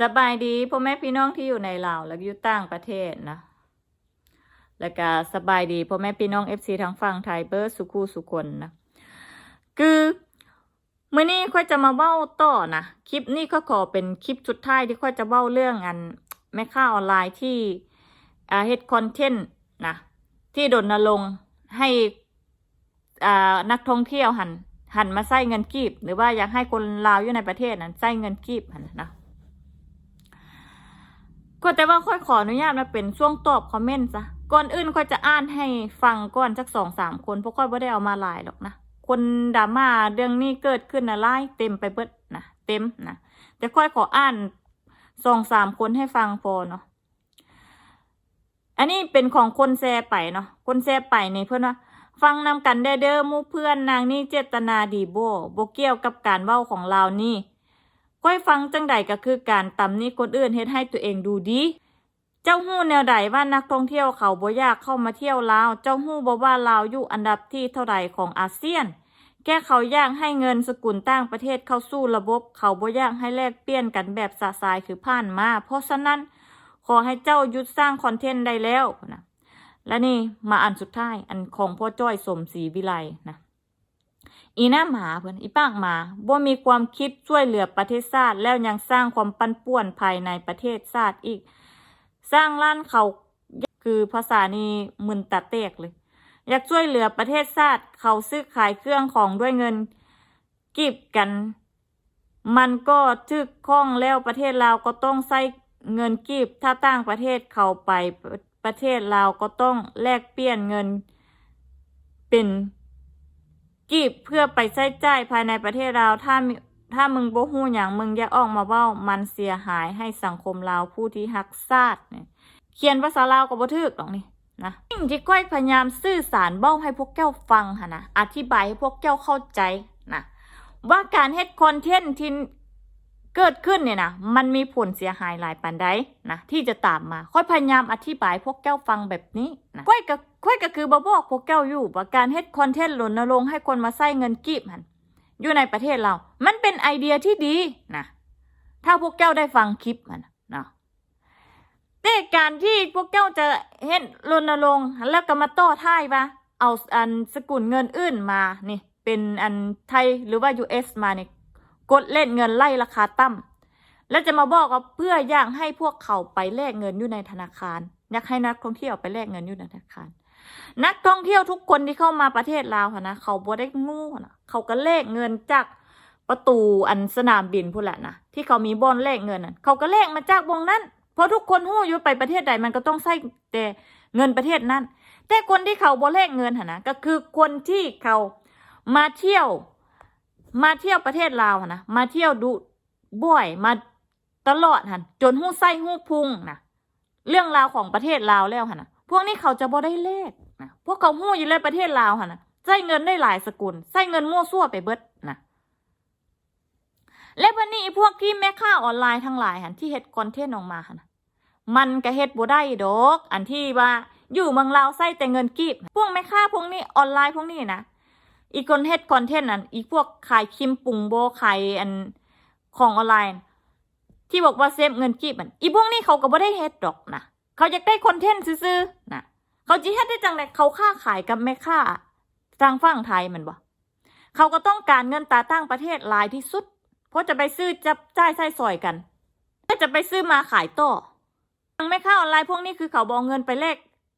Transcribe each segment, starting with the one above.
สบายดีพ่อแม่พี่น้องที่อยู่ในลาวและอยู่ต่างประเทศนะ แล้วก็สบายดีพ่อแม่พี่น้องเอฟซีทางฝั่งไทยเบิร์สุขูสุคนนะ คือมื้อนี้ค่อยจะมาเว้าต่อนะคลิปนี้ก็ขอเป็นคลิปสุดท้ายที่ค่อยจะเว้าเรื่องอันแม่ค้าออนไลน์ที่อาเฮ็ดคอนเทนต์นะที่ดนรงให้อานักท่องเที่ยวหันหันมาใส่เงินกีบ หรือว่าอยากให้คนลาวอยู่ในประเทศนั้นใส่เงินกีบหันนะ ก็แต่ว่าค่อยขออนุญาตมาเป็นช่วงตอบคอมเมนต์ซะก่อนอื่นค่อยจะอ่านให้ฟังก่อนสักสองสามคนเพราะค่อยไม่ได้เอามาหลายหรอกนะคนดราม่าเรื่องนี้เกิดขึ้นนะไล่เต็มไปเบิดนะเต็มนะแต่ค่อยขออ่านสองสามคนให้ฟังพอเนาะอันนี้เป็นของคนแชร์ไปเนาะคนแชร์ไปในเพื่อนว่าฟังนำกันเด้อเด้อมู่เพื่อนนางนี่เจตนาดีโบโบเกี่ยวกับการเว้าของเรานี่ ค่อยฟังจังใดก็คือการตำนี้คนอื่นเฮ็ดให้ตัวเองดูดีเจ้าหู้แนวใดว่านักท่องเที่ยวเขาบ่อยากเข้ามาเที่ยวลาว เจ้าหู้บ่ว่าลาวอยู่อันดับที่เท่าไหร่ของอาเซียน แก้เขาอยากให้เงินสกุลต่างประเทศเข้าสู่ระบบ เขาบ่อยากให้แลกเปลี่ยนกันแบบสะสายคือผ่านมา เพราะฉะนั้นขอให้เจ้าหยุดสร้างคอนเทนต์ได้แล้วนะและนี่มาอันสุดท้ายอันของพ่อจ้อยสมศรีวิไลนะ อีหน้าหมาเพื่อนอีปากหมาบ่มีความคิดช่วยเหลือประเทศชาติแล้วยังสร้างความปั่นป่วนภายในประเทศชาติอีก สร้างล้านเขาคือภาษานี้มึนตะเตกเลย อยากช่วยเหลือประเทศชาติเขาซื้อขายเครื่องของด้วยเงินกีบกัน มันก็ทึกข้องแล้วประเทศลาวก็ต้องใช้เงินกีบถ้าต่างประเทศเขาไปประเทศลาวก็ต้องแลกเปลี่ยนเงินเป็น กีบเพื่อไปใช้จ่ายภายในประเทศเราถ้าถ้ามึงบ่ฮู้หยังมึงอย่าออกมาเบ้า มันเสียหายให้สังคมเราผู้ที่หักซาดเนี่ยเขียนภาษาลาวกับ่ถูกหรอกนี่นะสิ่งที่ก้อยพยายามสื่อสารเบ้าให้พวกแก้วฟังฮะนนะอธิบายให้พวกแก้วเข้าใจนะว่าการเฮ็ดคอนเทนต์ที่ เกิดขึ้นเนี่ยนะมันมีผลเสียหายหลายปานใดนะที่จะตามมาค่อยพยายามอธิบายพวกแก้วฟังแบบนี้นะค่อยก็ค่อยก็คือบ่บอกพวกแก้วอยู่ว่าการเฮ็ดคอนเทนต์รณรงให้คนมาใช้เงินกีบหันอยู่ในประเทศเรา มันเป็นไอเดียที่ดีนะถ้าพวกแก้วได้ฟังคลิปมันนะแต่การที่พวกแก้วจะเฮ็ดรณรงค์แล้วก็มาต่อท้ายว่าเอาอันสกุลเงินอื่นมานี่เป็นอันไทยหรือว่า US มาเนี่ย กดเล่นเงินไล่ราคาต่ำแล้วจะมาบอกว่าเพื่ออยากให้พวกเขาไปแลกเงินอยู่ในธนาคาร อยากให้นักท่องเที่ยวไปแลกเงินอยู่ในธนาคาร นักท่องเที่ยวทุกคนที่เข้ามาประเทศลาวนะเขาบ่ได้งูนะเขาก็แลกเงินจากประตูอันสนามบินพูดแหละนะที่เขามีบอนแลกเงินนะเขาก็แลกมาจากวงนั้น เพราะทุกคนหู้อยู่ไปประเทศใดมันก็ต้องใช้แต่เงินประเทศนั้น แต่คนที่เขาบ่แลกเงินนะก็คือคนที่เขามาเที่ยว มาเที่ยวประเทศลาวนะมาเที่ยวดูบ่อยมาตลอดหันจนหู้ไส้หู้พุงนะเรื่องราวของประเทศลาวแล้วหันนะพวกนี้เขาจะบ่ได้เลขนะพวกเขาหู้อยู่เลยประเทศลาวหันนะใช้เงินได้หลายสกุลใช้เงินมั่วซั่วไปเบิดนะและวันนี้พวกที่แม่ค้าออนไลน์ทั้งหลายหันที่เฮ็ดคอนเทนต์ออกมาหันะมันก็เฮ็ดบ่ได้ดอก อันที่ว่าอยู่เมืองลาวใช้แต่เงินกีบพวกแม่ค้าพวกนี้ออนไลน์พวกนี้นะ อีกคนเฮ็ดคอนเทนต์นั่นอีกพวกขายครีมปรุงโบขายอันของออนไลน์ ที่บอกว่าเซฟเงินกีบมันอีพวกนี้เขาก็บ่ได้เฮ็ดดอกนะเขาอยากได้คอนเทนต์ซื่อๆนะเขาจิเฮ็ดได้จังไดเขาค้าขายกับแม่ค้าทางฝั่งไทยมันบ่เขาก็ต้องการเงินตาตั้งประเทศหลายที่สุด เพราะจะไปซื้อจับจ่ายใส่ซอยกันก็จะไปซื้อมาขายต่อทางแม่ค้าออนไลน์พวกนี้คือเขาบอกเงินไปแลก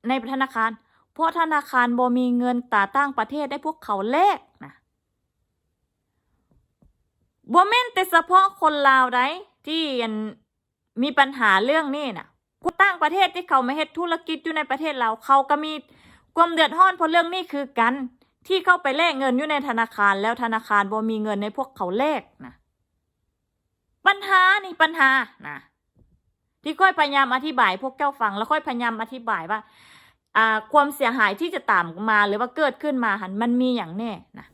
ในธนาคาร เพราะธนาคารบ่มีเงินตาตั้งประเทศได้พวกเขาแลกนะบ่แม่นแต่เฉพาะคนลาวได้ที่อันมีปัญหาเรื่องนี้น่ะคนต่างประเทศที่เขามาเฮ็ดธุรกิจอยู่ในประเทศเราเขาก็มีความเดือดร้อนเพราะเรื่องนี้คือกัน ที่เข้าไปแลกเงินอยู่ในธนาคารแล้วธนาคารบ่มีเงินในพวกเขาแลกนะปัญหานี่ปัญหานะที่ค่อยพยายามอธิบายพวกเจ้าฟังแล้วค่อยพยายามอธิบายว่า ความเสียหายที่จะตามมาหรือว่าเกิดขึ้นมาหันมันมีอย่างแน่นะ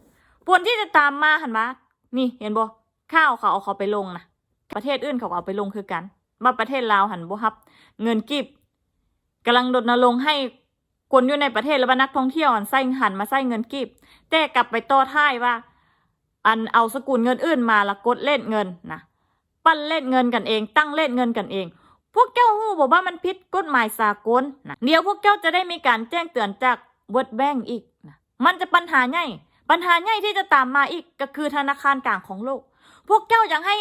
ผลที่จะตามมาหันมานี่เห็นบ่ข้าวเขาเอาเขาไปลงนะประเทศอื่นเขาเอาไปลงคือกัน มาประเทศลาวหันบ่ฮับ เงินกีบกำลังดนรงให้คนอยู่ในประเทศและว่านักท่องเที่ยวหันใส่หันมาใส่เงินกีบแต่กลับไปต่อท้ายว่า อันเอาสกุลเงินอื่นมาแล้วกดเล่นเงินนะปั้นเล่นเงินกันเอง ตั้งเล่นเงินกันเอง พวกเจ้าหู้บอกว่ามันผิดกฎหมายสากลนะเดี๋ยวพวกเจ้าจะได้มีการแจ้งเตือนจาก World Bank อีกนะมันจะปัญหาใหญ่ปัญหาใหญ่ที่จะตามมาอีกก็คือธนาคารกลางของโลก พวกเจ้าอยากให้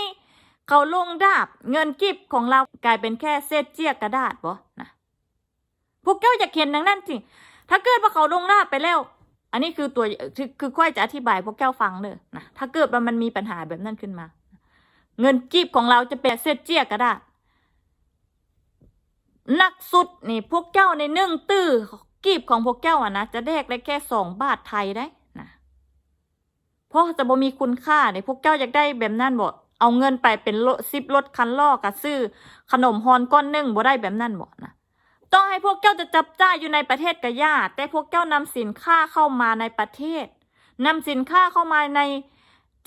เขาลงดาบเงินกิบของเรากลายเป็นแค่เศษเจียกกระดาษบ่นะพวกเจ้าอยากเห็นดังนั้นจริงถ้าเกิดว่าเขาลงดาบไปแล้ว อันนี้คือตัวคือค่อยจะอธิบายพวกเจ้าฟังเนอะนะถ้าเกิดว่ามันมีปัญหาแบบนั้นขึ้นมา เงินกีบของเราจะเป็นเศษเจียกกระดาษ นักสุดนี่พวกเจ้าในหนึ่งตื้อกีบของพวกเจ้าอะนะจะแดกได้แค่สองบาทไทยได้นะเพราะจะบ่มีคุณค่าเนี่ยพวกเจ้าอยากได้แบบนั้นบ่เอาเงินไปเป็นรถซิบรถคันล่อกะซื้อขนมฮอนก้อนหนึ่งบ่ได้แบบนั้นบ่นะต้องให้พวกเจ้าจะจับจ่ายอยู่ในประเทศกะยาแต่พวกเจ้านำสินค้าเข้ามาในประเทศนำสินค้าเข้ามาใน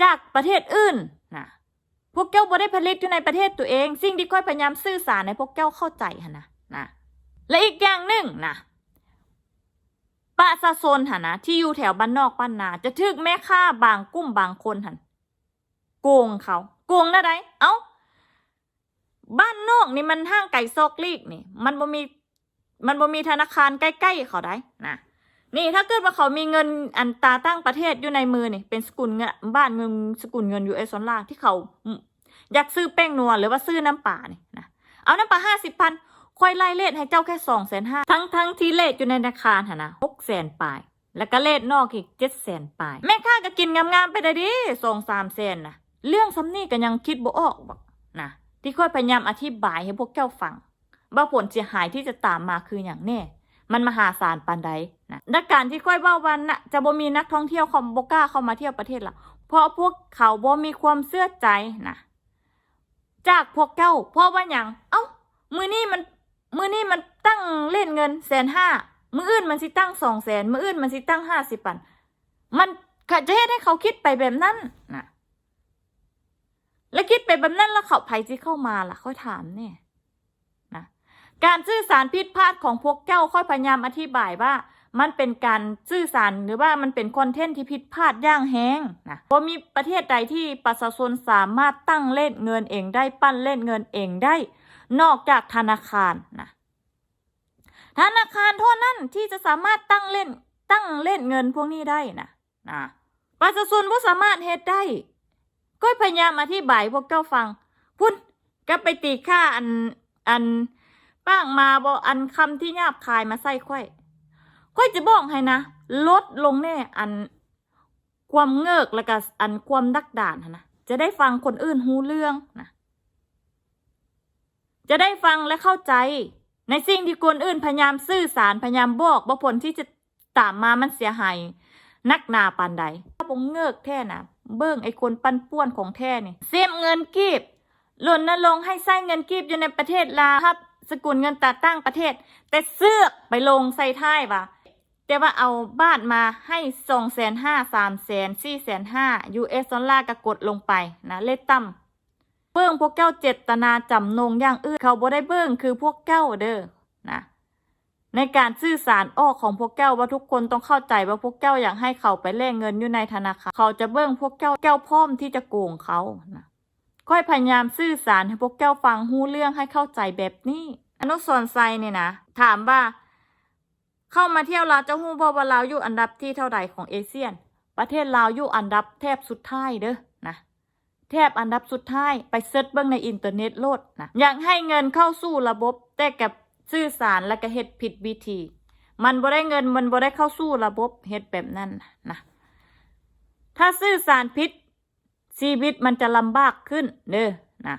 จากประเทศอื่นนะพวกเจ้าบ่ได้ผลิตอยู่ในประเทศตัวเอง สิ่งที่ค่อยพยายามสื่อสารให้พวกเจ้าเข้าใจหนนะ นะและอีกอย่างหนึ่งนะประชาชนหันนะที่อยู่แถวบ้านนอกบ้านนา จะถึกแม่ค้าบางกลุ่มบางคนหันโกงเขาโกงนะไดเอ้าบ้านนอกนี่มันห้างไก่ซอกลีกนี่ มันบ่มีมันบ่มีธนาคารใกล้ๆเขาได้นะนี่ถ้าเกิดว่าเขามีเงินอันตาตั้งประเทศอยู่ในมือนี่เป็นสกุลเงินบ้านเงินสกุลเงินยูเอสดอลลาร์ที่เขาอืมอยากซื้อแป้งนัวหรือว่าซื้อน้ำป่านี่นะเอาน้ำป่าห้าสิบพัน ค่อยไล่เลทให้เจ้าแค่สองแสนห้าทั้งทั้งที่เลทอยู่ในธนาคารหะนะหกแสนปลาย แล้วก็เลทนอกอีกเจ็ดแสนปลาย แม่ค้าก็กินงามๆไปได้ดิสองสามแสนนะเรื่องซ้ำนี่ก็ยังคิดบ่ออกบอกนะที่ค่อยพยายามอธิบายให้พวกเจ้าฟังว่าผลเสียหายที่จะตามมาคืออย่างแน่มันมหาศาลปานใดนะดังการที่ค่อยว่าวันน่ะจะบ่มีนักท่องเที่ยวคอมโบก้าเข้ามาเที่ยวประเทศเราเพราะพวกเขาบ่มีความเชื่อใจนะจากพวกเจ้าเพราะว่าอย่าง เอ้า มือนี่มัน มือนี่มันตั้งเล่นเงินแสนห้ามืออื่นมันสิตั้งสองแสนมืออื่นมันสิตั้งห้าสิบปัน มันก็จะให้เขาคิดไปแบบนั้นนะแล้วคิดไปแบบนั้นแล้วเขาไผที่เข้ามาล่ะ ค่อยถามเนี่ยนะการสื่อสารผิดพลาดของพวกเจ้าค่อยพยายามอธิบายว่า มันเป็นการสื่อสารหรือว่ามันเป็นคอนเทนต์ที่ผิดพลาดย่างแห้งนะเพรามีประเทศใดที่ประชาชนสามารถตั้งเล่นเงินเองได้ปั้นเล่นเงินเองได้ นอกจากธนาคารนะธนาคารเท่านั้นที่จะสามารถตั้งเล่นตั้งเล่นเงินพวกนี้ได้นะนะประชาชนบ่สามารถเฮ็ดได้ ก็พยายามอธิบายพวกเจ้าฟัง พุ่นก็ไปตีค่าอันอันป้างมาบออันคำที่หยาบคายมาใส่ค่อย ค่อยจะบอกให้นะ ลดลงแน่อันความเงิกแล้วก็อันความดักด่านนะจะได้ฟังคนอื่นหูเรื่องนะจะได้ฟังและเข้าใจ ในสิ่งที่คนอื่นพยายามสื่อสารพยายามบอกว่าผลที่จะตามมามันเสียหายนักนาปานใดถ้าผมเงิกแท้นะเบิ้งไอ้คนปั้นป้วนของแท้นี่เสียมเงินกีบหล่นนลงให้ใส่เงินกีบอยู่ในประเทศลาวครับ สกุลเงินตาตั้งประเทศ แต่เสือกไปลงใส่ท้ายว่ะ แต่ว่าเอาบ้านมาให้สองแสนห้าสามแสนสี่แสนห้ายูเอสดอลลาร์ก็กดลงไปนะเลขต่ำเบิ้งพวกเจ้าเจตนาจำนงอย่างอื่นเขาบ่ได้เบิ้งคือพวกเจ้าเด้อนะในการสื่อสารออกของพวกเจ้าว่าทุกคนต้องเข้าใจว่าพวกเจ้าอยากให้เขาไปแลกเงินอยู่ในธนาคารเขาจะเบิ้งพวกเจ้าแก้วพร้อมที่จะโกงเขานะค่อยพยายามสื่อสารให้พวกเจ้าฟังหูเรื่องให้เข้าใจแบบนี้ อนุสรไซเนี่ยนะถามว่า เข้ามาเที่ยวลาวเจ้าหู้บ่ว่าลาวอยู่อันดับที่เท่าใดของเอเชียน ประเทศลาวอยู่อันดับแทบสุดท้ายเด้อนะแทบอันดับสุดท้ายไปเซิร์ชเบิ้งในอินเทอร์เน็ตโลดนะอยากให้เงินเข้าสู่ระบบ แต่กับสื่อสารและก็เฮ็ดผิดวิธี มันบ่ได้เงินมันบ่ได้เข้าสู่ระบบเฮ็ดแบบนั้นนะถ้าสื่อสารผิดชีวิตมันจะลำบากขึ้นเด้อนะ